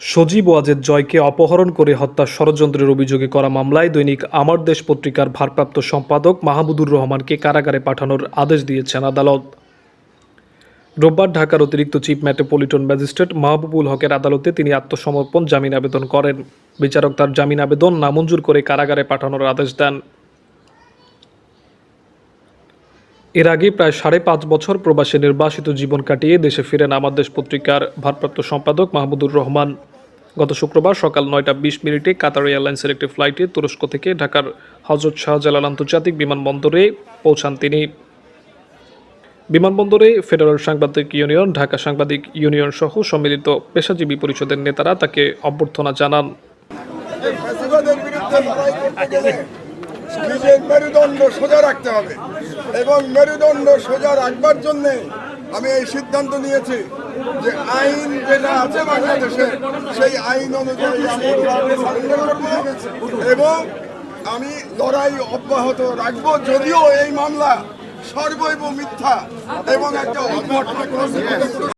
সজীব ওয়াজেদ জয়কে অপহরণ করে হত্যা ষড়যন্ত্রের অভিযোগে করা মামলায় দৈনিক আমার দেশ পত্রিকার ভারপ্রাপ্ত সম্পাদক মাহমুদুর রহমানকে কারাগারে পাঠানোর আদেশ দিয়েছেন আদালত। রোববার ঢাকার অতিরিক্ত চিফ মেট্রোপলিটন ম্যাজিস্ট্রেট মাহবুবুল হকের আদালতে তিনি আত্মসমর্পণ, জামিন আবেদন করেন। বিচারক তার জামিন আবেদন নামঞ্জুর করে কারাগারে পাঠানোর আদেশ দেন। এর আগে প্রায় সাড়ে পাঁচ বছর প্রবাসে নির্বাসিত জীবন কাটিয়ে দেশে ফিরেন আমার দেশ পত্রিকার ভারপ্রাপ্ত সম্পাদক মাহমুদুর রহমান। গত শুক্রবার সকাল নয়টা বিশ মিনিটে কাতার এয়ারলাইন্সের একটি ফ্লাইটে তুরস্ক থেকে ঢাকার হজরত শাহজালাল আন্তর্জাতিক বিমানবন্দরে পৌঁছান তিনি। বিমানবন্দরে ফেডারেল সাংবাদিক ইউনিয়ন, ঢাকা সাংবাদিক ইউনিয়ন সহ সম্মিলিত পেশাজীবী পরিষদের নেতারা তাকে অভ্যর্থনা জানান। মেরুদণ্ড সোজা রাখতে হবে। এবং মেরুদণ্ড সোজা রাখবার জন্যে আমি এই সিদ্ধান্ত নিয়েছি যে আইন যেটা আছে বাংলাদেশে, সেই আইন অনুযায়ী এবং আমি লড়াই অব্যাহত রাখব যদিও এই মামলা সর্বৈব মিথ্যা এবং একটা অপরাধ